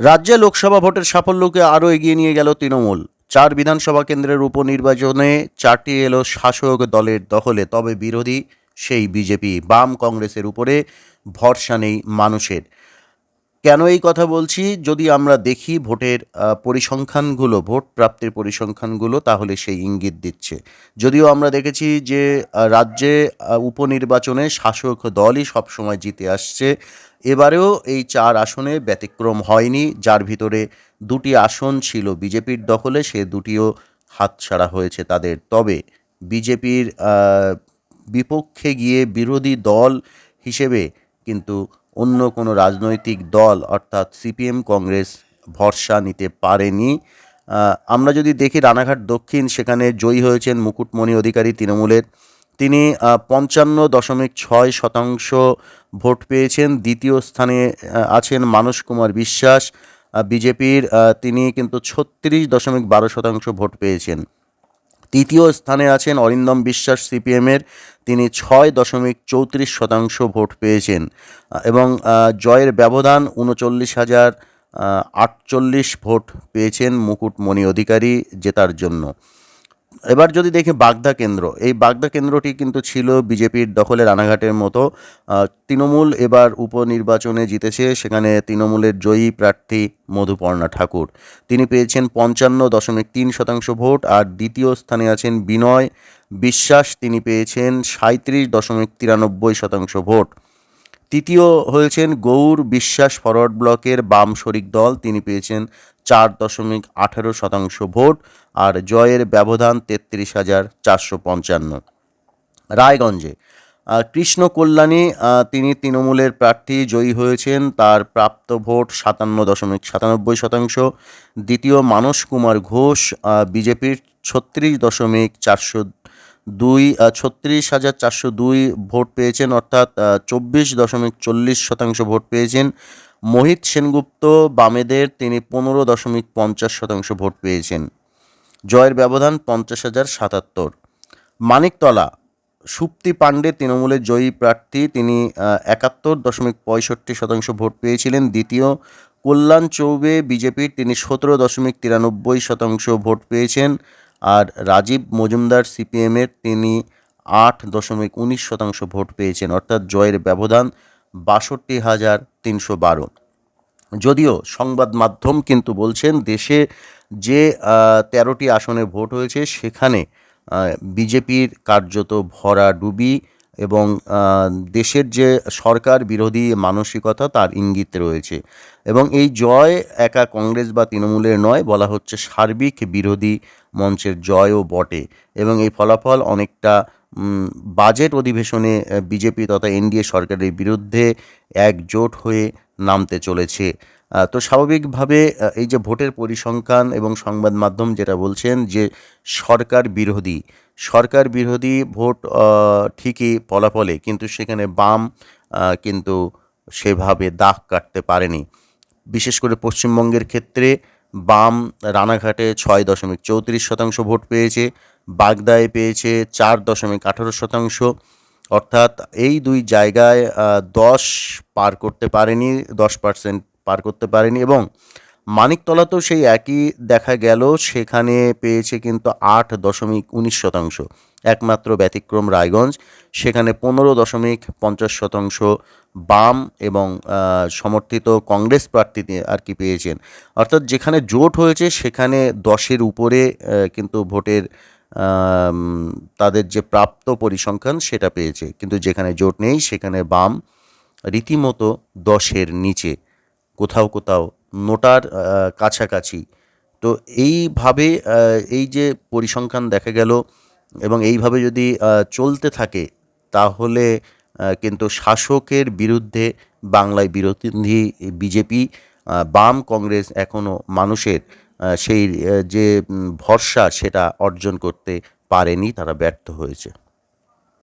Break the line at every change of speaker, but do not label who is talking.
রাজ্যে লোকসভা ভোটের সাফল্যকে আরও এগিয়ে নিয়ে গেল তৃণমূল। চার বিধানসভা কেন্দ্রের উপনির্বাচনে চারটি এলো শাসক দলের দখলে, তবে বিরোধী সেই বিজেপি। বাম কংগ্রেসের উপরে ভরসা নেই মানুষের। কেন এই কথা বলছি? যদি আমরা দেখি ভোটের পরিসংখ্যানগুলো, ভোট প্রাপ্তির পরিসংখ্যানগুলো, তাহলে সেই ইঙ্গিত দিচ্ছে। যদিও আমরা দেখেছি যে রাজ্যে উপনির্বাচনে শাসক দলই সবসময় জিতে আসছে। এবারেও এই চার আসনে ব্যতিক্রম হয়নি। যার ভিতরে দুটি আসন ছিল বিজেপির দখলে, সে দুটিও হাতছাড়া হয়েছে তাদের। তবে বিজেপির বিপক্ষে গিয়ে বিরোধী দল হিসেবে কিন্তু অন্য কোনো রাজনৈতিক দল, অর্থাৎ সিপিএম কংগ্রেস, ভরসা নিতে পারেনি। আমরা যদি দেখি রানাঘাট দক্ষিণ, সেখানে জয়ী হয়েছেন মুকুটমণি অধিকারী তৃণমূলের। তিনি পঞ্চান্ন দশমিক ছয় শতাংশ ভোট পেয়েছেন। দ্বিতীয় স্থানে আছেন মানস কুমার বিশ্বাস। বিজেপির তিনি কিন্তু ছত্রিশ দশমিক বারো শতাংশ ভোট পেয়েছেন। তৃতীয় স্থানে আছেন অরিন্দম বিশ্বাস সিপিএমের। তিনি ছয় দশমিক চৌত্রিশ শতাংশ ভোট পেয়েছেন। এবং জয়ের ব্যবধান উনচল্লিশ হাজার আটচল্লিশ ভোট পেয়েছেন মুকুটমণি অধিকারী জেতার জন্য। এবার যদি দেখি বাগদা কেন্দ্র, এই বাগদা কেন্দ্রটি কিন্তু ছিল বিজেপির দখলে রানাঘাটের মতো। তৃণমূল এবার উপনির্বাচনে জিতেছে, সেখানে তৃণমূলের জয়ী প্রার্থী মধুপর্ণা ঠাকুর। তিনি পেয়েছেন পঞ্চান্ন দশমিক তিন শতাংশ ভোট, আর দ্বিতীয় স্থানে আছেন বিনয় বিশ্বাস, তিনি পেয়েছেন সাঁত্রিশ দশমিক তিরানব্বই শতাংশ ভোট। তৃতীয় হয়েছেন গৌর বিশ্বাস ফরওয়ার্ড ব্লকের বাম শরিক দল। তিনি পেয়েছেন চার দশমিক আঠেরো শতাংশ ভোট আর জয়ের ব্যবধান তেত্রিশ হাজার চারশো পঞ্চান্ন। রায়গঞ্জে কৃষ্ণ কল্যাণী তিনি তৃণমূলের প্রার্থী জয়ী হয়েছেন। তার প্রাপ্ত ভোট সাতান্ন দশমিক সাতানব্বই শতাংশ। দ্বিতীয় মানস কুমার ঘোষ বিজেপির ছত্রিশ দশমিক চারশো দুই ছত্রিশ হাজার চারশো দুই ভোট পেয়েছেন, অর্থাৎ চব্বিশ দশমিক চল্লিশ শতাংশ ভোট পেয়েছেন। মোহিত সেনগুপ্ত, বামেদের তিনি পনেরো দশমিক পঞ্চাশ শতাংশ ভোট পেয়েছেন। জয়ের ব্যবধান পঞ্চাশ হাজার সাতাত্তর। মানিকতলা, সুপ্তি পাণ্ডে তৃণমূলের জয়ী প্রার্থী, তিনি একাত্তর দশমিক পঁয়ষট্টি শতাংশ ভোট পেয়েছিলেন। দ্বিতীয়, কল্যাণ চৌবে, বিজেপির তিনি সতেরো দশমিক তিরানব্বই শতাংশ ভোট পেয়েছেন। আর রাজীব মজুমদার সিপিএমের তিনি আট দশমিক উনিশ শতাংশ ভোট পেয়েছেন, অর্থাৎ জয়ের ব্যবধান বাষট্টি হাজার তিনশো বারো। যদিও সংবাদ মাধ্যম কিন্তু বলছেন, দেশে যে তেরোটি আসনে ভোট হয়েছে, সেখানে বিজেপির কার্যত ভরা ডুবি এবং দেশের যে সরকার বিরোধী মানসিকতা তার ইঙ্গিত রয়েছে। এবং এই জয় একা কংগ্রেস বা তৃণমূলের নয়, বলা হচ্ছে সার্বিক বিরোধী মঞ্চের জয়ও বটে। এবং এই ফলাফল অনেকটা বাজেট অধিবেশনে বিজেপি তথা এনডিএ সরকারের বিরুদ্ধে একজোট হয়ে নামতে চলেছে। তো স্বাভাবিকভাবে এই যে ভোটের পরিসংখ্যান এবং সংবাদ মাধ্যম যেটা বলছেন যে সরকার বিরোধী সরকার বিরোধী ভোট ঠিকই ফলাফলে, কিন্তু সেখানে বাম কিন্তু সেভাবে দাগ কাটতে পারেনি। বিশেষ করে পশ্চিমবঙ্গের ক্ষেত্রে বাম রানাঘাটে ছয় দশমিক চৌত্রিশ শতাংশ ভোট পেয়েছে, বাগদায় পেয়েছে চার দশমিক আঠারো শতাংশ। অর্থাৎ এই দুই জায়গায় দশ পার করতে পারেনি, দশ পার্সেন্ট পার করতে পারেনি এবং মানিকতলাতেও সেই একই দেখা গেল, সেখানে পেয়েছে কিন্তু আট দশমিক উনিশ শতাংশ, একমাত্র ব্যতিক্রম রায়গঞ্জ, সেখানে পনেরো দশমিক পঞ্চাশ শতাংশ বাম এবং সমর্থিত কংগ্রেস প্রার্থী আর কি পেয়েছেন। অর্থাৎ যেখানে জোট হয়েছে, সেখানে দশের উপরে কিন্তু ভোটের তাদের যে প্রাপ্ত পরিসংখ্যান, সেটা পেয়েছে। কিন্তু যেখানে জোট নেই, সেখানে বাম, রীতিমতো দশের নিচে। কোথাও কোথাও, নোটার কাছাকাছি। তো এইভাবে এই যে পরিসংখ্যান দেখা গেল এবং এইভাবে যদি চলতে থাকে, তাহলে কিন্তু শাসকের বিরুদ্ধে বাংলায় বিরোধী বিজেপি বাম কংগ্রেস এখনও মানুষের সেই যে ভরসা সেটা অর্জন করতে পারেনি, তারা ব্যর্থ হয়েছে।